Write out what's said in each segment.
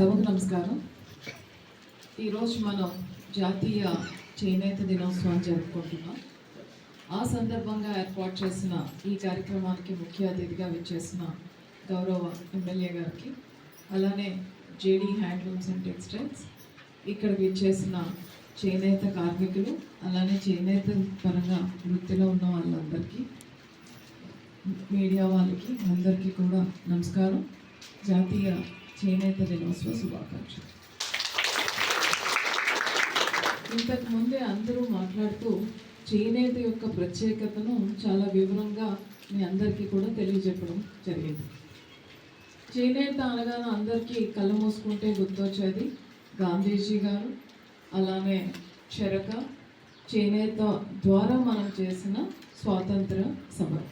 సభకు నమస్కారం. ఈరోజు మనం జాతీయ చేనేత దినోత్సవం జరుపుకుంటున్నాం. ఆ సందర్భంగా ఏర్పాటు చేసిన ఈ కార్యక్రమానికి ముఖ్య అతిథిగా విచ్చేసిన గౌరవ ఎమ్మెల్యే గారికి అలానే జేడీ హ్యాండ్లూమ్స్ అండ్ టెక్స్టైల్స్ ఇక్కడ విచ్చేసిన చేనేత కార్మికులు అలానే చేనేత పరంగా వృత్తిలో ఉన్న వాళ్ళందరికీ మీడియా వాళ్ళకి అందరికీ కూడా నమస్కారం. జాతీయ చేనేత దినోత్సవ శుభాకాంక్షలు. ఇంతకు ముందే అందరూ మాట్లాడుతూ చేనేత యొక్క ప్రత్యేకతను చాలా వివరంగా మీ అందరికీ కూడా తెలియజెప్పడం జరిగింది. చేనేత అనగానే అందరికీ కళ్ళు మూసుకుంటే గుర్తొచ్చేది గాంధీజీ గారు అలానే చెరక చేనేత ద్వారా మనం చేసిన స్వాతంత్ర సమరం.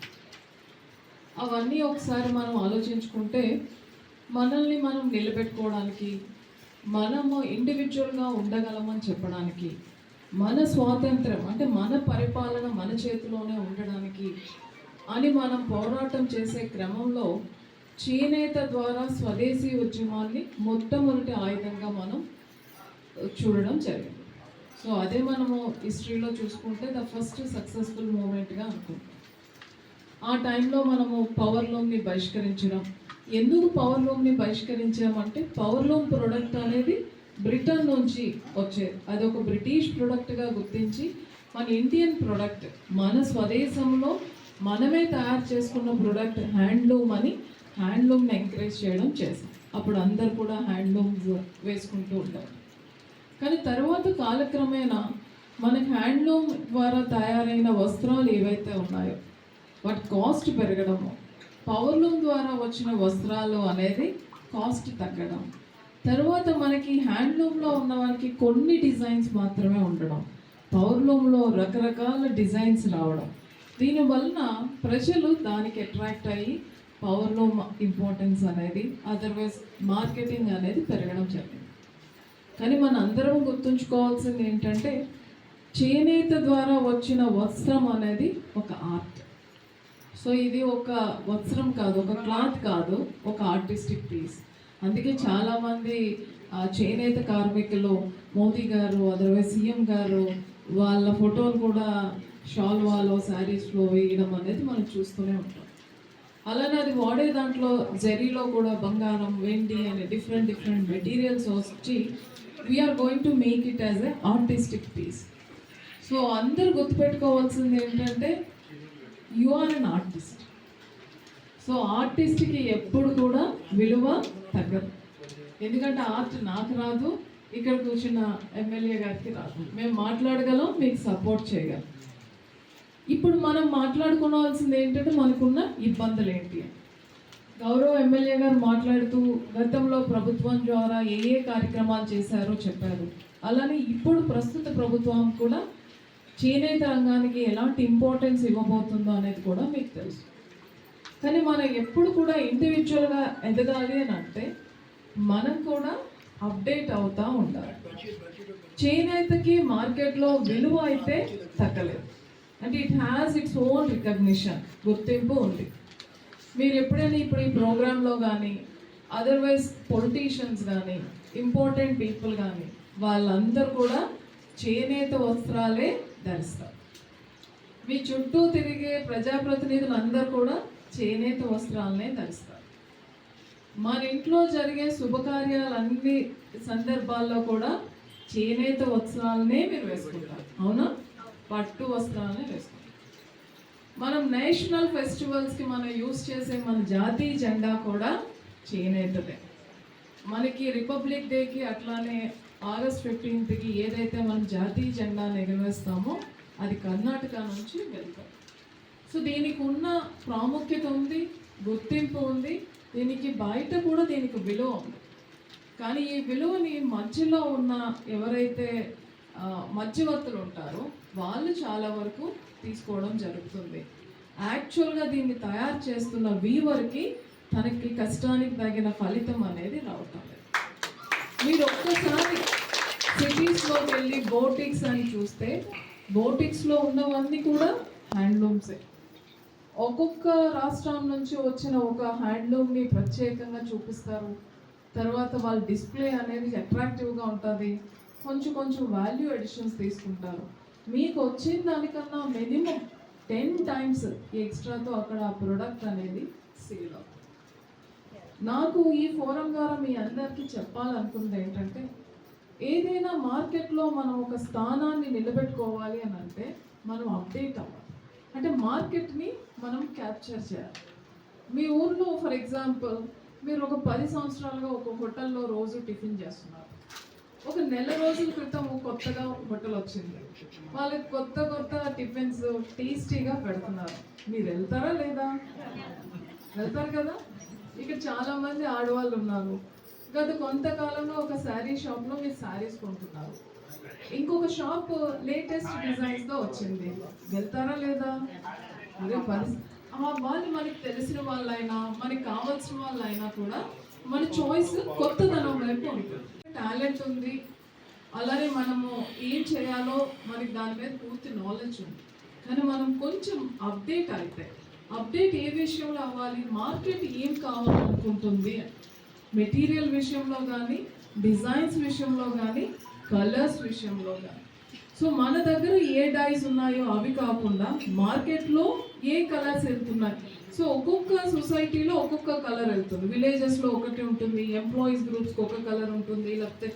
అవన్నీ ఒకసారి మనం ఆలోచించుకుంటే మనల్ని మనం నిలబెట్టుకోవడానికి మనము ఇండివిజువల్గా ఉండగలమని చెప్పడానికి మన స్వాతంత్రం అంటే మన పరిపాలన మన చేతిలోనే ఉండడానికి అని మనం పోరాటం చేసే క్రమంలో చేనేత ద్వారా స్వదేశీ ఉద్యమాన్ని మొట్టమొదటి ఆయుధంగా మనం చూడడం జరిగింది. సో అదే మనము హిస్టరీలో చూసుకుంటే ద ఫస్ట్ సక్సెస్ఫుల్ మూమెంట్గా అనుకుంటాం. ఆ టైంలో మనము పవర్లోని బహిష్కరించడం ఎందుకు పవర్ లూమ్ని బహిష్కరించామంటే పవర్ లూమ్ ప్రోడక్ట్ అనేది బ్రిటన్ నుంచి వచ్చేది అది ఒక బ్రిటిష్ ప్రోడక్ట్గా గుర్తించి మన ఇండియన్ ప్రోడక్ట్ మన స్వదేశంలో మనమే తయారు చేసుకున్న ప్రోడక్ట్ హ్యాండ్లూమ్ అని హ్యాండ్లూమ్ని ఎంకరేజ్ చేయడం చేశాం. అప్పుడు అందరు కూడా హ్యాండ్లూమ్స్ వేసుకుంటూ ఉంటారు కానీ తర్వాత కాలక్రమేణా మనకి హ్యాండ్లూమ్ ద్వారా తయారైన వస్త్రాలు ఏవైతే ఉన్నాయో వాటి కాస్ట్ పెరగడము పవర్లూమ్ ద్వారా వచ్చిన వస్త్రాలు అనేది కాస్ట్ తగ్గడం. తర్వాత మనకి హ్యాండ్లూమ్లో ఉన్న వారికి కొన్ని డిజైన్స్ మాత్రమే ఉండడం. పవర్లూమ్లో రకరకాల డిజైన్స్ రావడం. దీనివలన ప్రజలు దానికి అట్రాక్ట్ అయ్యి పవర్లూమ్ ఇంపార్టెన్స్ అనేది అదర్వైజ్ మార్కెటింగ్ అనేది పెరగడం జరిగింది. కానీ మన అందరం గుర్తుంచుకోవాల్సింది ఏంటంటే చేనేత ద్వారా వచ్చిన వస్త్రం అనేది ఒక ఆర్ట్ సో ఇది ఒక వస్త్రం కాదు ఒక క్లాత్ కాదు ఒక ఆర్టిస్టిక్ పీస్. అందుకే చాలామంది చేనేత కార్మికులు మోదీ గారు అదర్వైజ్ సీఎం గారు వాళ్ళ ఫోటోలు కూడా షాల్వాలో శారీస్లో వేయడం అనేది మనం చూస్తూనే ఉంటాం. అలానే అది వాడే దాంట్లో జరీలో కూడా బంగారం వెండి అనే డిఫరెంట్ డిఫరెంట్ మెటీరియల్స్ వచ్చి we are going to make it as a artistic piece so అందరు గుర్తుపెట్టుకోవాల్సింది ఏంటంటే you are an artist so ఆర్టిస్ట్కి ఎప్పుడు కూడా విలువ తగ్గదు. ఎందుకంటే ఆర్ట్ నాకు రాదు ఇక్కడ కూర్చున్న ఎమ్మెల్యే గారికి రాదు. మేము మాట్లాడగలం మీకు సపోర్ట్ చేయగలం. ఇప్పుడు మనం మాట్లాడుకోవాల్సింది ఏంటంటే మనకున్న ఇబ్బందులు ఏంటి? అని గౌరవ ఎమ్మెల్యే గారు మాట్లాడుతూ గతంలో ప్రభుత్వం ద్వారా ఏ ఏ కార్యక్రమాలు చేశారో చెప్పారు. అలానే ఇప్పుడు ప్రస్తుత ప్రభుత్వం కూడా చేనేత రంగానికి ఎలాంటి ఇంపార్టెన్స్ ఇవ్వబోతుందో అనేది కూడా మీకు తెలుసు. కానీ మనం ఎప్పుడు కూడా ఇండివిజువల్గా ఎదగాలి అని అంటే మనం కూడా అప్డేట్ అవుతూ ఉండాలి. చేనేతకి మార్కెట్లో విలువ అయితే తగ్గలేదు. అంటే it has its own recognition గుర్తింపు ఉంది. మీరు ఎప్పుడైనా ఇప్పుడు ఈ ప్రోగ్రాంలో కానీ అదర్వైజ్ పొలిటీషియన్స్ కానీ ఇంపార్టెంట్ పీపుల్ కానీ వాళ్ళందరూ కూడా చేనేత వస్త్రాలే ధరిస్తారు. మీ చుట్టూ తిరిగే ప్రజాప్రతినిధులు అందరూ కూడా చేనేత వస్త్రాలనే ధరిస్తారు. మన ఇంట్లో జరిగే శుభకార్యాలన్ని సందర్భాల్లో కూడా చేనేత వస్త్రాలనే మీరు వేసుకుంటారు. అవునా? పట్టు వస్త్రాలనే వేసుకుంటారు. మనం నేషనల్ ఫెస్టివల్స్కి మనం యూస్ చేసే మన జాతీయ జెండా కూడా చేనేతదే. మనకి రిపబ్లిక్ డేకి అట్లానే ఆగస్ట్ ఫిఫ్టీన్త్కి ఏదైతే మనం జాతీయ జెండాను ఎగరవేస్తామో అది కర్ణాటక నుంచి వెళ్తాం. సో దీనికి ఉన్న ప్రాముఖ్యత ఉంది గుర్తింపు ఉంది దీనికి బయట కూడా దీనికి విలువ ఉంది. కానీ ఈ విలువని మధ్యలో ఉన్న ఎవరైతే మధ్యవర్తులు ఉంటారో వాళ్ళు చాలా వరకు తీసుకోవడం జరుగుతుంది. యాక్చువల్గా దీన్ని తయారు చేస్తున్న వీవర్కి తనకి కష్టానికి తగిన ఫలితం అనేది రావటం లేదు. మీరు ఒక్కసారి సిటీస్లోకి వెళ్ళి బోటిక్స్ అని చూస్తే బోటిక్స్లో ఉన్నవన్నీ కూడా హ్యాండ్లూమ్సే ఒక్కొక్క రాష్ట్రం నుంచి వచ్చిన ఒక హ్యాండ్లూమ్ని ప్రత్యేకంగా చూపిస్తారు. తర్వాత వాళ్ళ డిస్ప్లే అనేది అట్రాక్టివ్గా ఉంటుంది. కొంచెం కొంచెం వాల్యూ ఎడిషన్స్ తీసుకుంటారు. మీకు వచ్చిన దానికన్నా మినిమం టెన్ టైమ్స్ ఎక్స్ట్రాతో అక్కడ ఆ ప్రోడక్ట్ అనేది సేల్ అవుతుంది. నాకు ఈ ఫోరం ద్వారా మీ అందరికీ చెప్పాలనుకుంది ఏంటంటే ఏదైనా మార్కెట్లో మనం ఒక స్థానాన్ని నిలబెట్టుకోవాలి అని అంటే మనం అప్డేట్ అవ్వాలి. అంటే మార్కెట్ని మనం క్యాప్చర్ చేయాలి. మీ ఊర్లో ఫర్ ఎగ్జాంపుల్ మీరు ఒక పది సంవత్సరాలుగా ఒక హోటల్లో రోజు టిఫిన్ చేస్తున్నారు. ఒక నెల రోజుల క్రితం కొత్తగా హోటల్ వచ్చింది. వాళ్ళకి కొత్త కొత్త టిఫిన్స్ టేస్టీగా పెడుతున్నారు. మీరు వెళ్తారా లేదా? వెళ్తారు కదా? ఇక్కడ చాలా మంది ఆడవాళ్ళు ఉన్నారు. గత కొంతకాలంలో ఒక శారీ షాప్లో మీరు శారీస్ కొంటున్నారు. ఇంకొక షాప్ లేటెస్ట్ డిజైన్స్తో వచ్చింది. వెళ్తారా లేదా? అదే పరిస్థితి ఆ వాళ్ళు మనకి తెలిసిన వాళ్ళైనా మనకి కావాల్సిన వాళ్ళైనా కూడా మన చాయిస్ కొత్తదనం వైపు ఉంటుంది. టాలెంట్ ఉంది. అలానే మనము ఏం చేయాలో మనకి దాని మీద పూర్తి నాలెడ్జ్ ఉంది. కానీ మనం కొంచెం అప్డేట్ అయితే అప్డేట్ ఏ విషయంలో అవ్వాలి? మార్కెట్ ఏం కావాలనుకుంటుంది? మెటీరియల్ విషయంలో కానీ డిజైన్స్ విషయంలో కానీ కలర్స్ విషయంలో కానీ సో మన దగ్గర ఏ డైస్ ఉన్నాయో అవి కాకుండా మార్కెట్లో ఏ కలర్స్ వెళ్తున్నాయి? సో ఒక్కొక్క సొసైటీలో ఒక్కొక్క కలర్ వెళ్తుంది. విలేజెస్లో ఒకటి ఉంటుంది ఎంప్లాయీస్ గ్రూప్స్కి ఒక కలర్ ఉంటుంది లేకపోతే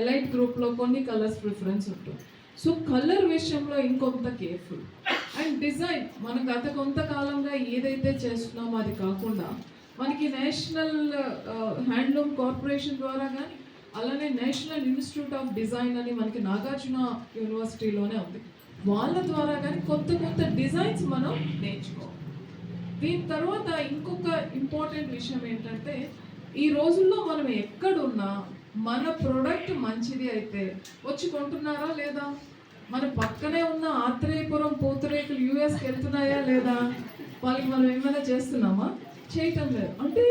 ఎలైట్ గ్రూప్లో కొన్ని కలర్స్ ప్రిఫరెన్స్ ఉంటుంది. సో కలర్ విషయంలో ఇంకొంత కేర్ఫుల్. అండ్ డిజైన్ మనం గత కొంతకాలంగా ఏదైతే చేస్తున్నామో అది కాకుండా మనకి నేషనల్ హ్యాండ్లూమ్ కార్పొరేషన్ ద్వారా కానీ అలానే నేషనల్ ఇన్స్టిట్యూట్ ఆఫ్ డిజైన్ అని మనకి నాగార్జున యూనివర్సిటీలోనే ఉంది. వాళ్ళ ద్వారా కానీ కొత్త కొత్త డిజైన్స్ మనం నేర్చుకోవాలి. దీని తర్వాత ఇంకొక ఇంపార్టెంట్ విషయం ఏంటంటే ఈ రోజుల్లో మనం ఎక్కడున్నా మన ప్రోడక్ట్ మంచిది అయితే వచ్చి కొంటున్నారా లేదా? మన పక్కనే ఉన్న ఆత్రేయపురం పూతరేకులు యూఎస్కి వెళ్తున్నాయా లేదా? వాళ్ళకి మనం ఏమైనా చేస్తున్నామా? చేయటం లేదు. అంటే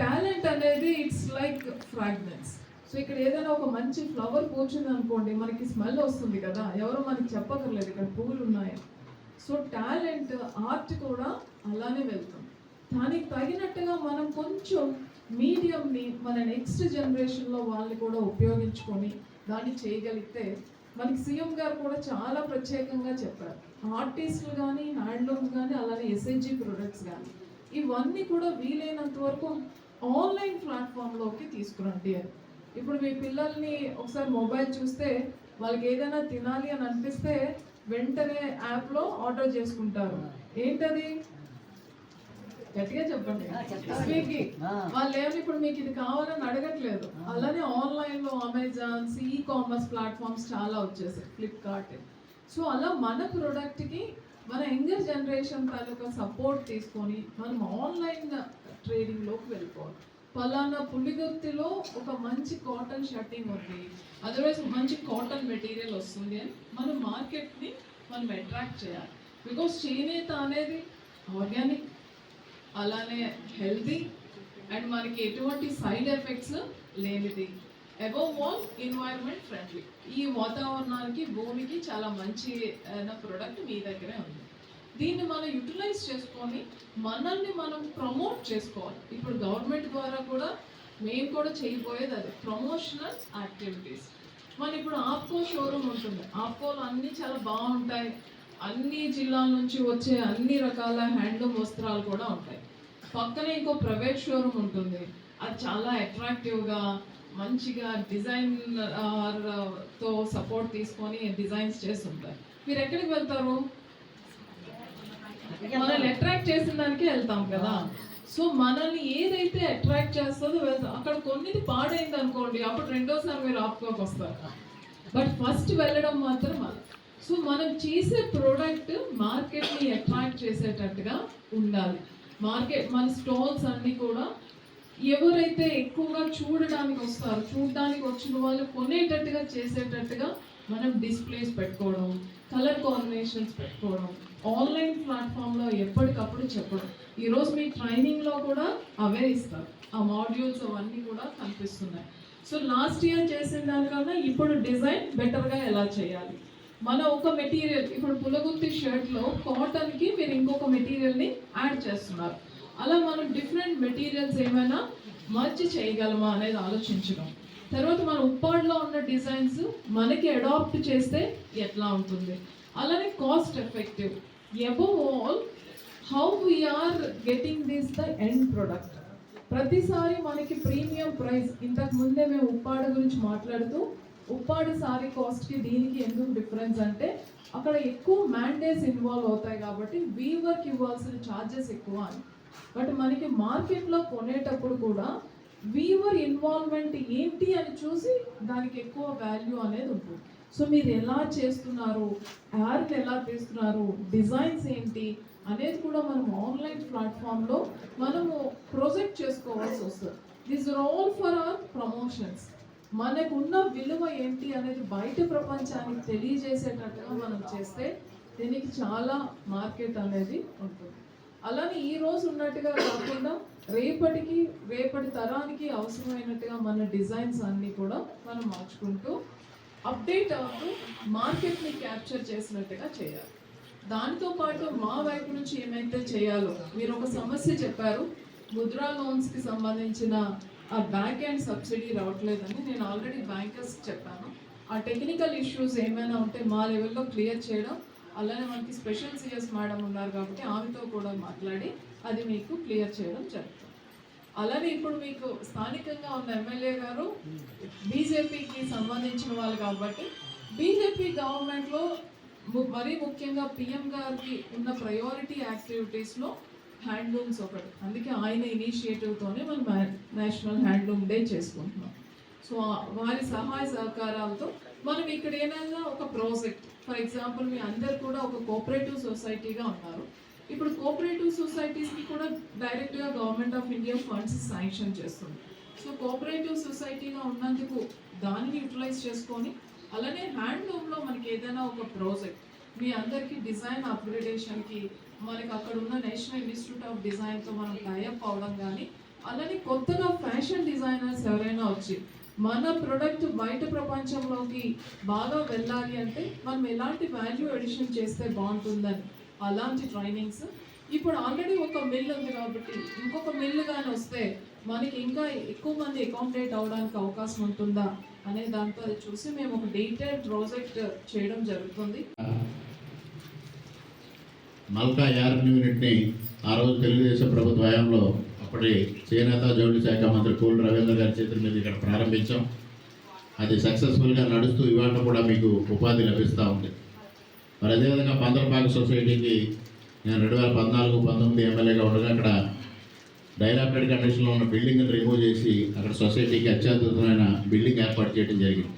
టాలెంట్ అనేది ఇట్స్ లైక్ ఫ్రాగ్నెన్స్ సో ఇక్కడ ఏదైనా ఒక మంచి ఫ్లవర్ కూర్చుంది అనుకోండి మనకి స్మెల్ వస్తుంది కదా. ఎవరు మనకి చెప్పకర్లేదు ఇక్కడ పువ్వులు ఉన్నాయి. సో టాలెంట్ ఆర్ట్ కూడా అలానే వెళ్తుంది. దానికి తగినట్టుగా మనం కొంచెం మీడియంని మన నెక్స్ట్ జనరేషన్లో వాళ్ళని కూడా ఉపయోగించుకొని దాన్ని చేయగలిగితే మనకి సీఎం గారు కూడా చాలా ప్రత్యేకంగా చెప్పారు. ఆర్టిస్టులు కానీ హ్యాండ్లూమ్స్ కానీ అలానే ఎస్హెచ్జి ప్రొడక్ట్స్ కానీ ఇవన్నీ కూడా వీలైనంత వరకు ఆన్లైన్ ప్లాట్ఫామ్లోకి తీసుకురండి అని. ఇప్పుడు మీ పిల్లల్ని ఒకసారి మొబైల్ చూస్తే వాళ్ళకి ఏదైనా తినాలి అని అనిపిస్తే వెంటనే యాప్లో ఆర్డర్ చేసుకుంటారు. ఏంటది? గట్టిగా చెప్పండి. స్విగ్గీ. వాళ్ళు ఏమి ఇప్పుడు మీకు ఇది కావాలని అడగట్లేదు. అలానే ఆన్లైన్లో అమెజాన్స్ ఈ కామర్స్ ప్లాట్ఫామ్స్ చాలా వచ్చేసాయి ఫ్లిప్కార్ట్ సో అలా మన ప్రోడక్ట్కి మన యంగర్ జనరేషన్ తాలూకా సపోర్ట్ తీసుకొని మనం ఆన్లైన్ ట్రేడింగ్లోకి వెళ్ళిపోవాలి. పలానా పులిగుర్తిలో ఒక మంచి కాటన్ షర్టింగ్ ఉంది. అదర్వైజ్ మంచి కాటన్ మెటీరియల్ వస్తుంది అని మన మార్కెట్ని మనం అట్రాక్ట్ చేయాలి. బికాస్ చేనేత అనేది ఆర్గానిక్ అలానే హెల్తీ అండ్ మనకి ఎటువంటి సైడ్ ఎఫెక్ట్స్ లేనిది. అబౌవ్ ఆల్ ఎన్వైరన్మెంట్ ఫ్రెండ్లీ ఈ వాతావరణానికి భూమికి చాలా మంచి ప్రోడక్ట్ మీ దగ్గరే ఉంది. దీన్ని మనం యూటిలైజ్ చేసుకొని మనల్ని మనం ప్రమోట్ చేసుకోవాలి. ఇప్పుడు గవర్నమెంట్ ద్వారా కూడా మేము కూడా చేయబోయేది అది ప్రమోషనల్ యాక్టివిటీస్ మన ఇప్పుడు ఆప్కో షోరూమ్ ఉంటుంది. ఆప్కోలు అన్నీ చాలా బాగుంటాయి. అన్ని జిల్లాల నుంచి వచ్చే అన్ని రకాల హ్యాండ్లూమ్ వస్త్రాలు కూడా ఉంటాయి. పక్కనే ఇంకో ప్రైవేట్ షోరూమ్ ఉంటుంది. అది చాలా అట్రాక్టివ్గా మంచిగా డిజైన్తో సపోర్ట్ తీసుకొని డిజైన్స్ చేస్తుంటారు మీరు ఎక్కడికి వెళ్తారు? మనల్ని అట్రాక్ట్ చేసిన దానికే వెళ్తాం కదా. సో మనల్ని ఏదైతే అట్రాక్ట్ చేస్తుందో వెళ్తాం అక్కడ కొన్నిది పాడైంది అనుకోండి అప్పుడు రెండోసారి మీరు ఆపుకోకి వస్తారు బట్ ఫస్ట్ వెళ్ళడం మాత్రం సో మనం చేసే ప్రోడక్ట్ మార్కెట్ని అట్రాక్ట్ చేసేటట్టుగా ఉండాలి. మార్కెట్ మన స్టాల్స్ అన్నీ కూడా ఎవరైతే ఎక్కువగా చూడడానికి వస్తారో చూడడానికి వచ్చిన వాళ్ళు కొనేటట్టుగా చేసేటట్టుగా మనం డిస్ప్లేస్ పెట్టుకోవడం కలర్ కాంబినేషన్స్ పెట్టుకోవడం ఆన్లైన్ ప్లాట్ఫామ్లో ఎప్పటికప్పుడు చెప్పడం. ఈరోజు మీ ట్రైనింగ్లో కూడా అవే ఇస్తారు. ఆ మాడ్యూల్స్ అవన్నీ కూడా కనిపిస్తున్నాయి. సో లాస్ట్ ఇయర్ చేసిన దానికన్నా ఇప్పుడు డిజైన్ బెటర్గా ఎలా చేయాలి? మన ఒక మెటీరియల్ ఇప్పుడు పులగుత్తి షర్ట్లో కాటన్కి మీరు ఇంకొక మెటీరియల్ని యాడ్ చేస్తున్నారు. అలా మనం డిఫరెంట్ మెటీరియల్స్ ఏమైనా మర్చి చేయగలమా అనేది ఆలోచించడం. తర్వాత మన ఉప్పాడులో ఉన్న డిజైన్స్ మనకి అడాప్ట్ చేస్తే ఎట్లా ఉంటుంది? అలానే cost effective above all how we are getting this the end product ప్రతిసారి మనకి ప్రీమియం ప్రైస్ ఇంతకు ముందే మేము ఉప్పాడ గురించి మాట్లాడుతూ ఉప్పాడ సారీ కాస్ట్కి దీనికి ఎందుకు డిఫరెన్స్ అంటే అక్కడ ఎక్కువ మ్యాండేస్ ఇన్వాల్వ్ అవుతాయి కాబట్టి వీవర్కి ఇవ్వాల్సిన ఛార్జెస్ ఎక్కువ అని. బట్ మనకి మార్కెట్లో కొనేటప్పుడు కూడా వీవర్ ఇన్వాల్వ్మెంట్ ఏంటి అని చూసి దానికి ఎక్కువ వాల్యూ అనేది ఉంటుంది. సో మీరు ఎలా చేస్తున్నారు యార్ని ఎలా తీస్తున్నారు డిజైన్స్ ఏంటి అనేది కూడా మనం ఆన్లైన్ ప్లాట్ఫామ్లో మనము ప్రొజెక్ట్ చేసుకోవాల్సి వస్తుంది. This are all for our promotions మనకున్న విలువ ఏంటి అనేది బయట ప్రపంచానికి తెలియజేసేటట్టుగా మనం చేస్తే దీనికి చాలా మార్కెట్ అనేది ఉంటుంది. అలానే ఈ రోజు ఉన్నట్టుగా కాకుండా రేపటికి రేపటి తరానికి అవసరమైనట్టుగా మన డిజైన్స్ అన్నీ కూడా మనం మార్చుకుంటూ అప్డేట్ అవుతూ మార్కెట్ని క్యాప్చర్ చేసినట్టుగా చేయాలి. దాంతో పాటు మా వైపు నుంచి ఏమైతే చేయాలో మీరు ఒక సమస్య చెప్పారు ముద్రా లోన్స్కి సంబంధించిన ఆ బ్యాక్ అండ్ సబ్సిడీ రావట్లేదని నేను ఆల్రెడీ బ్యాంకర్స్ చెప్పాను. ఆ టెక్నికల్ ఇష్యూస్ ఏమైనా ఉంటే మా లెవెల్లో క్లియర్ చేయడం అలానే మనకి స్పెషల్ సిఎస్ మేడం ఉన్నారు కాబట్టి ఆమెతో కూడా మాట్లాడి అది మీకు క్లియర్ చేయడం జరుగుతుంది. అలానే ఇప్పుడు మీకు స్థానికంగా ఉన్న ఎమ్మెల్యే గారు బీజేపీకి సంబంధించిన వాళ్ళు కాబట్టి బీజేపీ గవర్నమెంట్లో ము- మరీ ముఖ్యంగా పిఎం గారికి ఉన్న ప్రయారిటీ యాక్టివిటీస్లో హ్యాండ్లూమ్స్ ఒకటి అందుకే ఆయన ఇనిషియేటివ్తోనే మనం నేషనల్ హ్యాండ్లూమ్ డే చేసుకుంటున్నాం. సో వారి సహాయ సహకారాలతో మనం ఇక్కడ ఏమైనా ఒక ప్రాజెక్ట్ ఫర్ ఎగ్జాంపుల్ మీ అందరు కూడా ఒక కోఆపరేటివ్ సొసైటీగా ఉన్నారు. ఇప్పుడు కోఆపరేటివ్ సొసైటీస్కి కూడా డైరెక్ట్గా government of India funds sanction చేస్తుంది. సో కోఆపరేటివ్ సొసైటీగా ఉన్నందుకు దానిని యూటిలైజ్ చేసుకొని అలానే హ్యాండ్లూమ్లో మనకి ఏదైనా ఒక ప్రాజెక్ట్ మీ అందరికీ డిజైన్ అప్గ్రేడేషన్కి మనకి అక్కడ ఉన్న నేషనల్ ఇన్స్టిట్యూట్ ఆఫ్ డిజైన్తో మనం టైఅప్ అవడం కానీ అలానే కొత్తగా ఫ్యాషన్ డిజైనర్స్ ఎవరైనా వచ్చి మన ప్రొడక్ట్ బయట ప్రపంచంలోకి బాగా వెళ్ళాలి అంటే మనం ఎలాంటి వాల్యూ ఎడిషన్ చేస్తే బాగుంటుందని అలాంటి ట్రైనింగ్స్ ఇప్పుడు ఆల్రెడీ ఒక మిల్ ఉంది కాబట్టి ఇంకొక మిల్ కానీ వస్తే మనకి ఇంకా ఎక్కువ మంది అకామిడేట్ అవడానికి అవకాశం ఉంటుందా అనే దాంతో చూసి మేము ఒక డీటెయిల్ ప్రాజెక్ట్ చేయడం జరుగుతుంది. మల్కా యార్న్ యూనిట్ని ఆ రోజు తెలుగుదేశం ప్రభుత్వ హయాంలో అప్పటి చేనేత జౌళి శాఖ మంత్రి కోల్ రవీంద్ర గారి చేతుల మీద ఇక్కడ ప్రారంభించాం. అది సక్సెస్ఫుల్గా నడుస్తూ ఇవాళ కూడా మీకు ఉపాధి లభిస్తూ ఉంది. మరి అదేవిధంగా పందరపాక సొసైటీకి నేను రెండు వేల పద్నాలుగు పంతొమ్మిది ఎమ్మెల్యేగా ఉండగా అక్కడ డైలాపెడ్ కండిషన్లో ఉన్న బిల్డింగ్ని రిమూవ్ చేసి అక్కడ సొసైటీకి అత్యద్భుతమైన బిల్డింగ్ ఏర్పాటు చేయడం జరిగింది.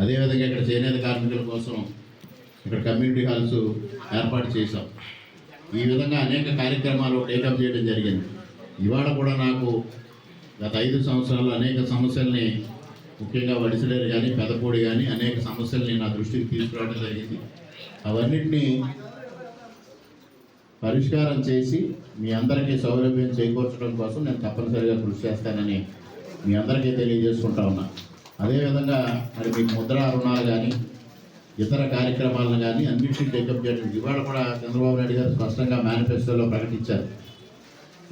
అదేవిధంగా ఇక్కడ చేనేత కార్మికుల కోసం ఇక్కడ కమ్యూనిటీ హాల్స్ ఏర్పాటు చేశాం. ఈ విధంగా అనేక కార్యక్రమాలు టేకప్ చేయడం జరిగింది. ఇవాళ కూడా నాకు గత ఐదు సంవత్సరాలు అనేక సమస్యల్ని ముఖ్యంగా వడిసలేరు కానీ పెదపూడి కానీ అనేక సమస్యల్ని నా దృష్టికి తీసుకురావడం జరిగింది. అవన్నిటినీ పరిష్కారం చేసి మీ అందరికీ సౌలభ్యం చేకూర్చడం కోసం నేను తప్పనిసరిగా కృషి చేస్తానని మీ అందరికీ తెలియజేసుకుంటా ఉన్నా. అదేవిధంగా మరి మీకు ముద్ర రుణాలు కానీ ఇతర కార్యక్రమాలను కానీ అన్నింటినీ టేకప్ చేయడం. ఇవాళ కూడా చంద్రబాబు నాయుడు గారు స్పష్టంగా మేనిఫెస్టోలో ప్రకటించారు.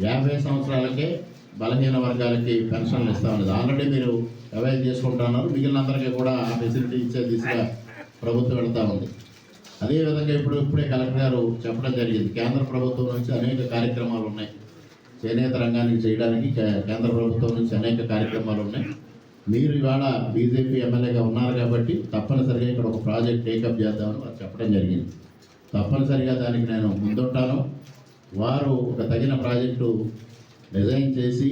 యాభై సంవత్సరాలకే బలహీన వర్గాలకి పెన్షన్లు ఇస్తామన్నది ఆల్రెడీ మీరు అవైల్ చేసుకుంటున్నారు మిగిలిన అందరికీ కూడా ఆ ఫెసిలిటీ ఇచ్చే దిశగా ప్రభుత్వం వెళ్తా ఉంది. అదేవిధంగా ఇప్పుడు ఇప్పుడే కలెక్టర్ గారు చెప్పడం జరిగింది. కేంద్ర ప్రభుత్వం నుంచి అనేక కార్యక్రమాలు ఉన్నాయి. చేనేత రంగానికి చేయడానికి కే- కేంద్ర ప్రభుత్వం నుంచి అనేక కార్యక్రమాలు ఉన్నాయి. మీరు ఇవాళ బీజేపీ ఎమ్మెల్యేగా ఉన్నారు కాబట్టి తప్పనిసరిగా ఇక్కడ ఒక ప్రాజెక్ట్ టేకప్ చేద్దామని వారు చెప్పడం జరిగింది. తప్పనిసరిగా దానికి నేను ముందుంటాను. వారు ఒక తగిన ప్రాజెక్టు డిజైన్ చేసి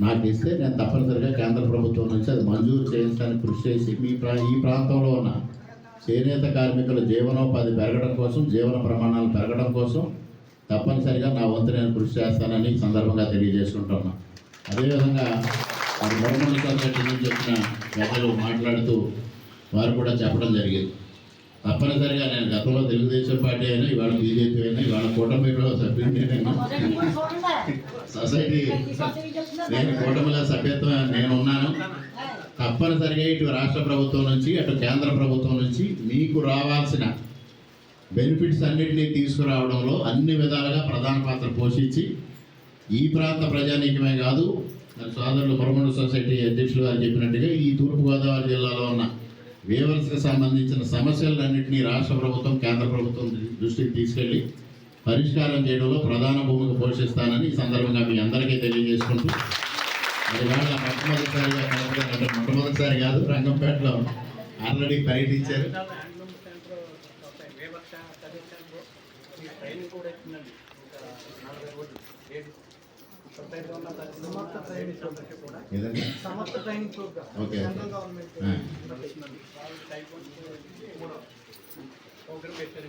నాకు ఇస్తే నేను తప్పనిసరిగా కేంద్ర ప్రభుత్వం నుంచి అది మంజూరు చేయించడానికి కృషి చేసి మీ ప్రా ఈ ప్రాంతంలో ఉన్న చేనేత కార్మికుల జీవనోపాధి పెరగడం కోసం జీవన ప్రమాణాలు పెరగడం కోసం తప్పనిసరిగా నా వంతు నేను కృషి చేస్తానని సందర్భంగా తెలియజేసుకుంటున్నాను అదేవిధంగా వారు మరొక సొసైటీ నుంచి పెద్దలు మాట్లాడుతూ వారు కూడా చెప్పడం జరిగింది. తప్పనిసరిగా నేను గతంలో తెలుగుదేశం పార్టీ అయినా ఇవాళ బీజేపీ అయినా ఇవాళ కూటమిలో సభ్యుడినైనా సొసైటీ నేను కూటమిలో సభ్యత్వం నేను ఉన్నాను. తప్పనిసరిగా ఇటు రాష్ట్ర ప్రభుత్వం నుంచి అటు కేంద్ర ప్రభుత్వం నుంచి మీకు రావాల్సిన బెనిఫిట్స్ అన్నింటినీ తీసుకురావడంలో అన్ని విధాలుగా ప్రధాన పాత్ర పోషించి ఈ ప్రాంత ప్రజానీకమే కాదు సోదరులు పరమణ సొసైటీ అధ్యక్షులు గారు చెప్పినట్టుగా ఈ తూర్పుగోదావరి జిల్లాలో ఉన్న వేవర్స్కి సంబంధించిన సమస్యలన్నింటినీ రాష్ట్ర ప్రభుత్వం కేంద్ర ప్రభుత్వం దృష్టికి తీసుకెళ్ళి పరిష్కారం చేయడంలో ప్రధాన భూమిక పోషిస్తానని ఈ సందర్భంగా మీ అందరికీ తెలియజేసుకుంటూ అది వాళ్ళ మొట్టమొదటిసారిగా కలెక్టర్ అంటే మొట్టమొదటిసారి కాదు రంగంపేటలో ఆల్రెడీ పర్యటించారు. కూడా Samarth training programme. Central government programme పెట్టారు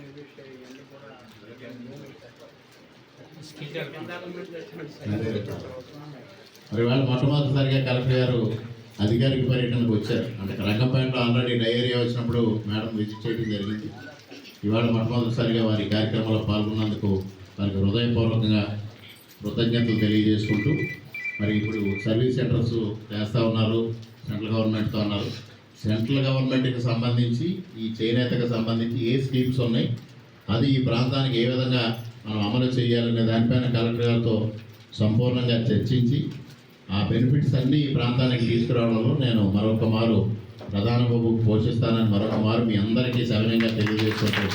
ఇవన్నీ కూడా. మరి వాళ్ళు మొట్టమొదటిసారిగా కలెక్టర్ గారు అధికారిక పర్యటనకు వచ్చారు. అంటే రంగంపేటలో ఆల్రెడీ డయేరియా వచ్చినప్పుడు మేడం విజిట్ చేయడం జరిగింది. ఇవాళ మొట్టమొదటిసారిగా వారి కార్యక్రమంలో పాల్గొన్నందుకు వారికి హృదయపూర్వకంగా కృతజ్ఞతలు తెలియజేసుకుంటూ మరి ఇప్పుడు సర్వీస్ సెంటర్స్ చేస్తూ ఉన్నారు సెంట్రల్ గవర్నమెంట్తో ఉన్నారు సెంట్రల్ గవర్నమెంట్కి సంబంధించి ఈ చేనేతకు సంబంధించి ఏ స్కీమ్స్ ఉన్నాయి అది ఈ ప్రాంతానికి ఏ విధంగా మనం అమలు చేయాలనే దానిపైన కలెక్టర్ గారితో సంపూర్ణంగా చర్చించి ఆ బెనిఫిట్స్ అన్నీ ఈ ప్రాంతానికి తీసుకురావడంలో నేను మరొక మారు ప్రధాన బాబు పోషిస్తానని మరొక మారు మీ అందరికీ సవినయంగా తెలియజేసుకుంటూ